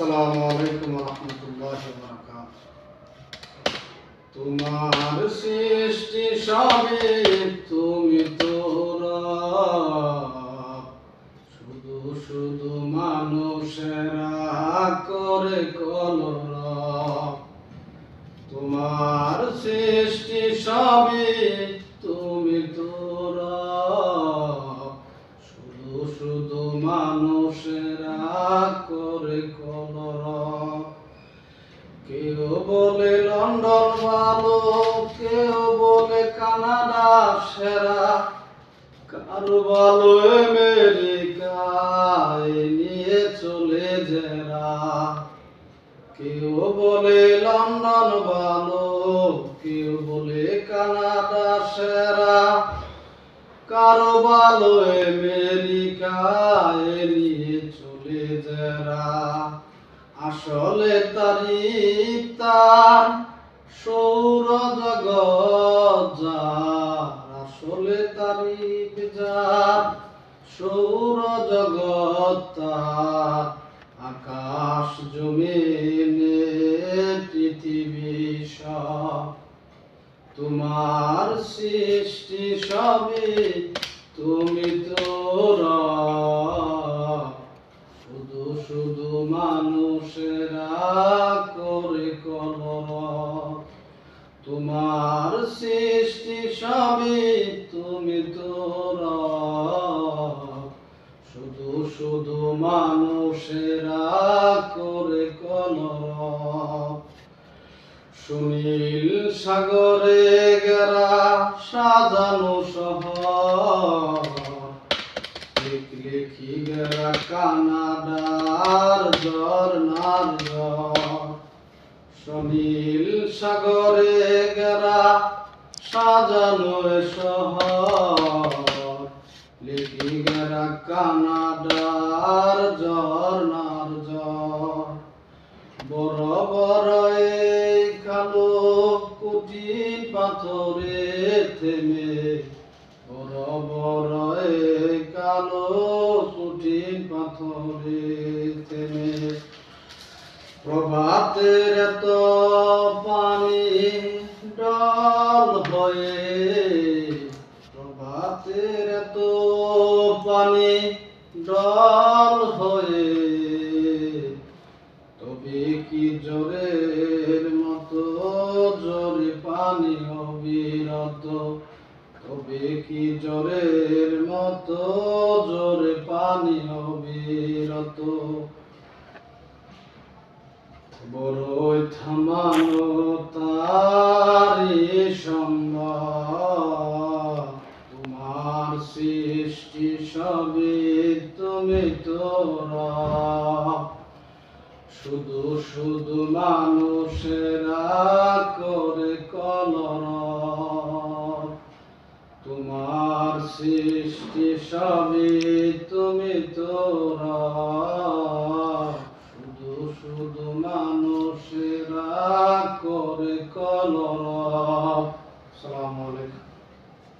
আসসালামু আলাইকুম রহমতুল্লাহ তোমার সৃষ্টি সবে তুমি তোরা। শুধু শুধু মানুষেরা করে কলরা। তোমার সৃষ্টি সবে মানুষেরা করে কলরা কেউ বলে লন্ডন ভালো, কেউ বলে কানাডা সেরা। কারও ভালো আমেরিকায় নিয়ে চলে জেরা কেউ বলে লন্ডন ভালো, কেউ বলে কানাডা সেরা। কারও ভালো আমেরিকায় নিয়ে চলে যারা। আসলে তারি তার সৌর জগৎ যার আসলে তারি যার সৌর জগৎ তার আকাশ জমিনে সৃষ্টি সবে, তুমি তোরা শুধু শুধু মানুষেরা করে কলরা তোমার সৃষ্টি সবে, তুমি তোরা শুধু শুধু মানুষেরা করে কলরা সুনীল সাগরে গেরা সাজানো শহর। লিখি গেরা কানাডার ঝর্ণার ঝড়। সুনীল সাগরে গেরা সাজানো শহর। লিখি গেরা কানাডার ঝর্ণার ঝড়। বড় বড় কুটির পাথরে থেমে। বড় বড় কালো কুটির পাথরে থেমে। প্রভাতের এত পানি ডল হয়ে। প্রভাতের এত পানি ডল হয়ে। অবিরত তবে কি মতো? জোরে পানি অবিরত বড়ই থামানো তারি তোমার সৃষ্টি সবে তুমি তোরা শুধু শুধু মানুষেরা সৃষ্টি সবই তুমি তোরা। শুধু শুধু মানুষেরা করে কলর। সালাম